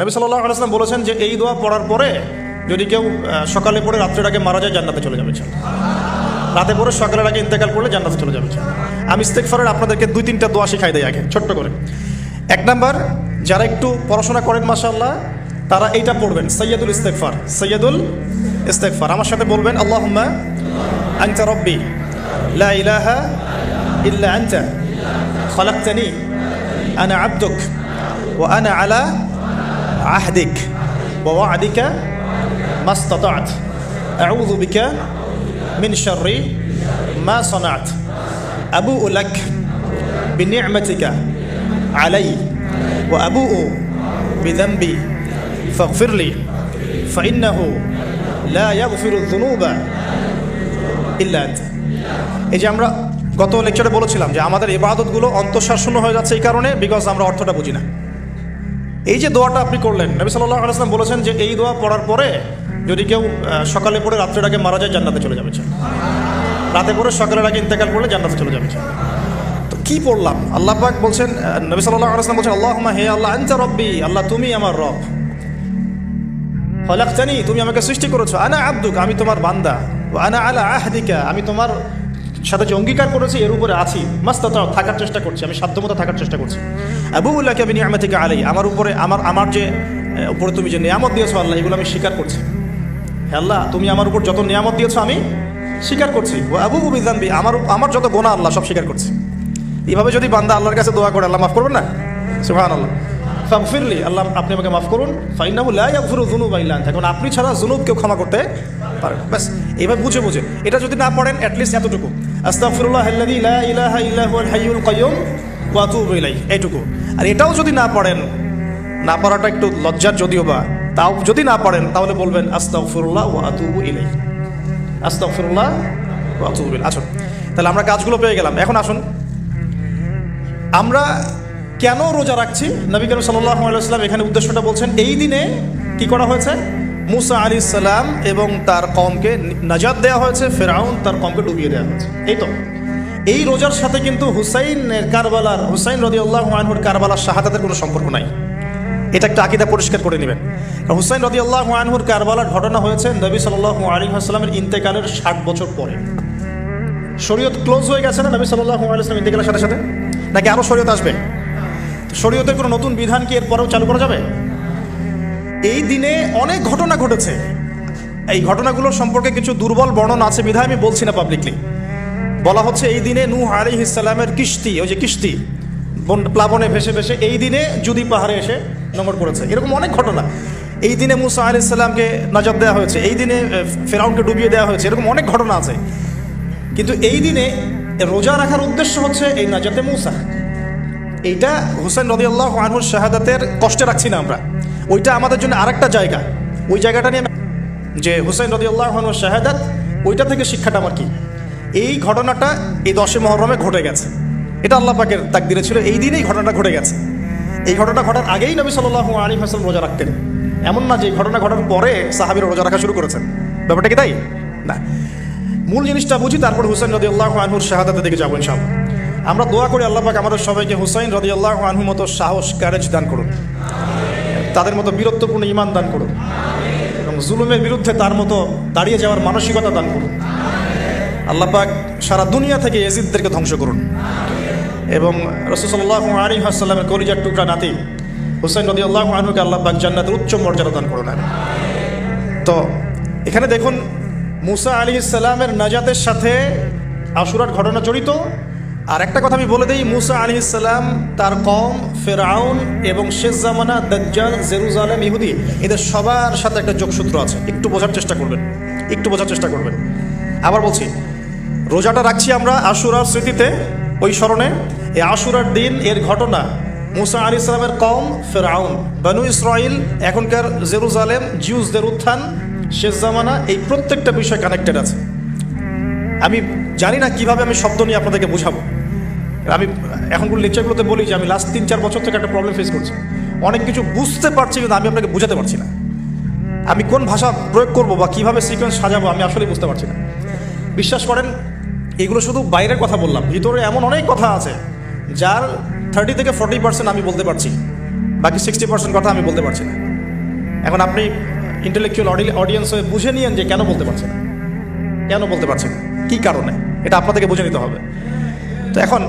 নবী সাল্লাহ আলাইসলাম বলেছেন যে এই দোয়া পড়ার পরে যদি কেউ সকালে পড়ে আগে মারা যায়, জান্নাতে চলে যাবে রাতে পড়ে সকালের আগে ইন্তেকাল করলে জান্নাতে চলে যাবে। আমি ইস্তেকফারের আপনাদেরকে দুই, তিনটা দোয়া শিখাই দেয় আগে, ছোট্ট করে। এক নাম্বার, যারা একটু পড়াশোনা করেন, মাশাআল্লাহ, তারা এইটা পড়বেন সৈয়দুল ইস্তেকফার সৈয়দুল ইস্তেকফার আমার সাথে বলবেন, আল্লাহুম্মা আনতা রব্বি লা ইলাহা ইল্লা আনতা, খলাকতানি, আনা আবদুক ওয়া আনা আলা عهدك ووعدك ما استطعت أعوذ بك من شر ما صنعت أبوء لك بنعمتك علي وأبوء بذنبي فاغفر لي فإنه لا يغفر الذنوب إلا أنت এই যে আমরা গত লেকচারে বলেছিলাম যে আমাদের ইবাদতগুলো অন্তঃশাসন হয়ে যাচ্ছে এই কারণে বিকজ আমরা অর্থটা বুঝি না এই যে দোয়াটা আপনি করলেন, নবী সাল্লাহ আলাইসলাম বলেছেন যে এই দোয়া পড়ার পরে যদি কেউ সকালে পড়ে রাত্রের আগে মারা যায়, জান্নাতে চলে যাবে রাতে পড়ে সকালের আগে ইন্তেকাল করলে জান্নাতে চলে যাবে তো কি পড়লাম? আল্লাহ পাক বলছেন নবী সাল্লাহ আলাইসলাম বলছেন আল্লাহ হে আল্লাহ, আনতা রব্বি, আল্লাহ তুমি আমার রব। হলাকতানি তুমি আমাকে সৃষ্টি করেছ। আনা আব্দুক, আমি তোমার বান্দা। আনা আলা আহদিকা, আমি তোমার সাথে যে অঙ্গীকার করেছি, এর উপরে আছি। মাস্ত থাকার চেষ্টা করছি, আমি সাধ্যমতো থাকার চেষ্টা করছি। আবুল্লাহকে আমি নিয়ামত থেকে আলাই আমার উপরে, আমার আমার যে উপরে তুমি যে নিয়ামত দিয়েছ আল্লাহ, এগুলো আমি স্বীকার করছি। হে আল্লাহ, তুমি আমার উপর যত নিয়ামত দিয়েছ আমি স্বীকার করছি। ও আবু বিজানবি আমার আমার যত গোনা আল্লাহ সব স্বীকার করছি। এইভাবে যদি বান্দা আল্লাহর কাছে দোয়া করে, আল্লাহ মাফ করবেন না? সুহান আল্লাহ ফাগফিরলি, আল্লাহ আপনি আমাকে মাফ করুন। ফাইনাহু লা ইয়াগফিরু যুনুবা ইল্লা আনতা। আপনি ছাড়া যুনুব কেউ ক্ষমা করতে পারে ব্যাস এইভাবে বুঝে বুঝে। এটা যদি না পড়েন অ্যাটলিস্ট এতটুকু। আস্তাগফিরুল্লাহ আল্লাযী লা ইলাহা ইল্লা হুয়াল হাইয়ুল কাইয়্যুম ওয়া আতুবু এইটুকু আর এটাও যদি না পড়েন, না পড়াটা একটু লজ্জার যদিও বা, তাও যদি না পড়েন, তাহলে বলবেন আস্তাগফিরুল্লাহ ওয়া আতুবু ইলাইহি। আস্তাগফিরুল্লাহ ওয়া আসুন, তাহলে আমরা কাজগুলো পেয়ে গেলাম। এখন আসুন। আমরা কেন রোজা রাখছি? নবী করিম সাল্লাহ আলাইসলাম এখানে উদ্দেশ্যটা বলছেন, এই দিনে কি করা হয়েছে? মুসা আলী সালাম এবং তার কমকে নাজাদ দেওয়া হয়েছে, ফেরাউন তার কমকে ডুবিয়ে দেওয়া হয়েছে। এই তো। এই রোজার সাথে কিন্তু হুসাইনের কারবালার, হুসাইন রদি আল্লাহ আনহুর কারবালার শাহাদাতের কোনো সম্পর্ক নাই। এটা একটা আকিদা পরিষ্কার করে নেবেন। হুসাইন রদি আল্লাহ আনহুর কারবালার ঘটনা হয়েছে নবী সাল্লাহ আলী আসসালামের ইন্তেকালের ষাট বছর পরে। শরীয়ত ক্লোজ হয়ে গেছে না নবী সাল্লাহ আলাইসলাম ইন্তেকালের সাথে সাথে? নাকি আরও শরীয়ত আসবে? শরীয়তের কোনো নতুন বিধান কি এরপরেও চালু করা যাবে? এই দিনে অনেক ঘটনা ঘটেছে। এই ঘটনাগুলোর সম্পর্কে কিছু দুর্বল বর্ণনা আছে বিধায় আমি বলছি না পাবলিকলি বলা হচ্ছে, এই দিনে নূহ আলী ইসলামের কিস্তি ওই যে কিস্তি বন- প্লাবনে ভেসে ভেসে এই দিনে যদি পাহাড়ে এসে নোংর করেছে। এরকম অনেক ঘটনা। এই দিনে মুসা আলি ইসলামকে নাজাদ দেওয়া হয়েছে, এই দিনে ফেরাউনকে ডুবিয়ে দেওয়া হয়েছে, এরকম অনেক ঘটনা আছে। কিন্তু এই দিনে রোজা রাখার উদ্দেশ্য হচ্ছে এই নাজাতে মুসা। এইটা হুসেন রদি আল্লাহ আনহুর শাহাদাতের কষ্টে রাখছি না আমরা। ওইটা আমাদের জন্য আরেকটা জায়গা। ওই জায়গাটা নিয়ে যে হুসেন রদি আল্লাহ আনহুর শাহাদাত, ওইটা থেকে শিক্ষাটা আমার কি? এই ঘটনাটা এই দশে মহরমে ঘটে গেছে। এটা আল্লাহ পাকের তাকদিরে ছিল, এই দিনেই ঘটনাটা ঘটে গেছে। এই ঘটনা ঘটার আগেই নবী সাল্লাহ আলী হাসান রোজা রাখতেন। এমন না যে ঘটনা ঘটার পরে সাহাবির রোজা রাখা শুরু করেছেন। ব্যাপারটা কি তাই? না। মূল জিনিসটা বুঝি, তারপর হুসেন রদি আল্লাহ আনহুর শাহাদাতের দিকে যাব ইনশাআল্লাহ। আমরা দোয়া করি আল্লাহ পাক আমাদের সবাইকে হুসাইন রদি আল্লাহ আনহু মতো সাহস ক্যারেজ দান করুন। তাদের মতো বীরত্বপূর্ণ ইমান দান করুন। এবং জুলুমের বিরুদ্ধে তার মতো দাঁড়িয়ে যাওয়ার মানসিকতা দান করুন। আল্লাহ পাক সারা দুনিয়া থেকে এজিদদেরকে ধ্বংস করুন। এবং রসুল্লাহ আলী হাসাল্লামের কলিজার টুকরা নাতি হুসাইন রদি আল্লাহ আনহুকে আল্লাহ পাক জান্নাতের উচ্চ মর্যাদা দান করুন। তো, এখানে দেখুন, মুসা আলী ইসলামের নাজাতের সাথে আশুরার ঘটনা জড়িত। আর একটা কথা আমি বলে দিই, মুসা আলী ইসলাম তার কম ফেরাউন এবং শেষ জামানা দজ্জাল, জেরুজালেম, ইহুদি, এদের সবার সাথে একটা যোগসূত্র আছে। একটু বোঝার চেষ্টা করবেন, একটু বোঝার চেষ্টা করবেন। আবার বলছি, রোজাটা রাখছি আমরা আশুরার স্মৃতিতে, ওই স্মরণে, এই আশুরার দিন, এর ঘটনা, মুসা আলী ইসলামের কম ফেরাউন, বানু ইসরাইল, এখনকার জেরুজালেম, জিউসদের উত্থান, শেষ জামানা, এই প্রত্যেকটা বিষয় কানেক্টেড আছে। আমি জানি না কীভাবে আমি শব্দ নিয়ে আপনাদেরকে বুঝাবো। আমি এখনগুলো লেকচারগুলোতে বলি যে আমি লাস্ট তিন, চার বছর থেকে একটা প্রবলেম ফেস করছি। অনেক কিছু বুঝতে পারছি কিন্তু আমি আপনাকে বুঝাতে পারছি না। আমি কোন ভাষা প্রয়োগ করব বা কীভাবে সিকোয়েন্স সাজাবো আমি আসলে বুঝতে পারছি না। বিশ্বাস করেন, এগুলো শুধু বাইরের কথা বললাম, ভিতরে এমন অনেক কথা আছে যার থার্টি থেকে ফর্টি পার্সেন্ট আমি বলতে পারছি, বাকি সিক্সটি পার্সেন্ট কথা আমি বলতে পারছি না। এখন আপনি ইন্টেলেকচুয়াল অডিয়েন্স হয়ে বুঝে নিয়েন যে কেন বলতে পারছেন। কেন বলতে পারছেন? কি কারণে? এটা আপনাদেরকে বুঝে নিতে হবে। তো এখন